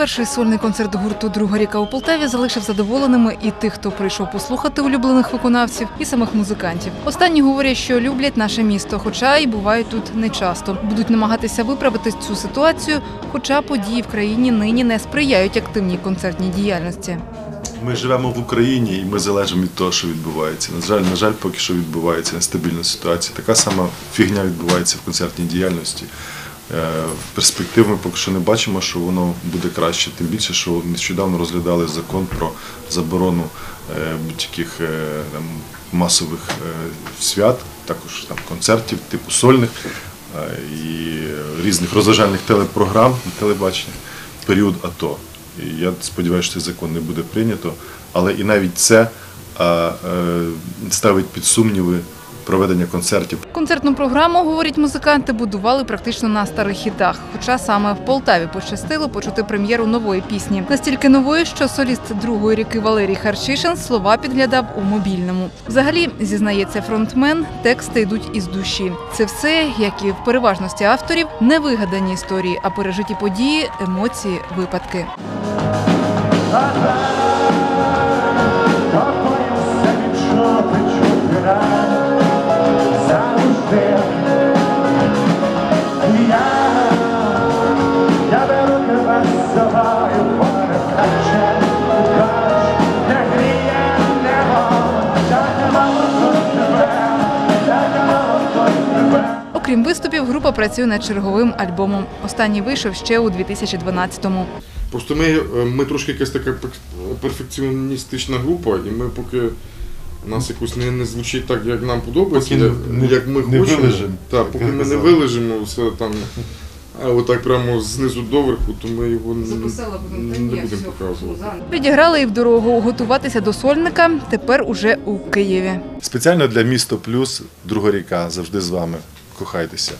Перший сольний концерт гурту Друга ріка у Полтаві залишив задоволеними і тих, хто прийшов послухати улюблених виконавців, і самих музикантів. Останні говорять, що люблять наше місто, хоча й бувають тут нечасто. Будуть намагатися виправити цю ситуацію, хоча події в країні нині не сприяють активній концертній діяльності. Ми живемо в Україні і ми залежимо від того, що відбувається. На жаль, на жаль, поки що відбувається нестабільна ситуація. Така сама фігня відбувається в концертній діяльності. Е, В перспективі ми поки що не бачимо, що воно буде краще. Тим більше, що нещодавно розглядали закон про заборону е, будь-яких е, масових свят, також там концертів, типу сольних і різних розважальних телепрограм і телебачення період АТО. І я сподіваюся, що цей закон не буде прийнято, але і навіть це ставить під сумніви проведення концертів. Концертну програму, говорять музиканти, будували практично на старих хітах. Хоча саме в Полтаві пощастило почути прем'єру нової пісні. Настільки нової, що соліст другої ріки Валерій Харчишин слова підглядав у мобільному. Взагалі, зізнається фронтмен, тексти йдуть із душі. Це все, як і в переважності авторів, не вигадані історії, а пережиті події, емоції, випадки. Окрім виступів, група працює над черговим альбомом. Останній вийшов ще у 2012-му. Просто ми, е, ми трошки якась така перфекціоністична група, і ми поки у нас якось не, не звучить так, як нам подобається, Поки як, не- як ми не хочемо. вилежимо, Так, як поки ви ми не казали. вилежимо все там, а отак прямо знизу доверху, то ми його не, не будемо показувати. Відіграли і в дорогу готуватися до сольника. Тепер уже у Києві. Спеціально для місто Плюс, друга ріка, завжди з вами. Кохайтеся.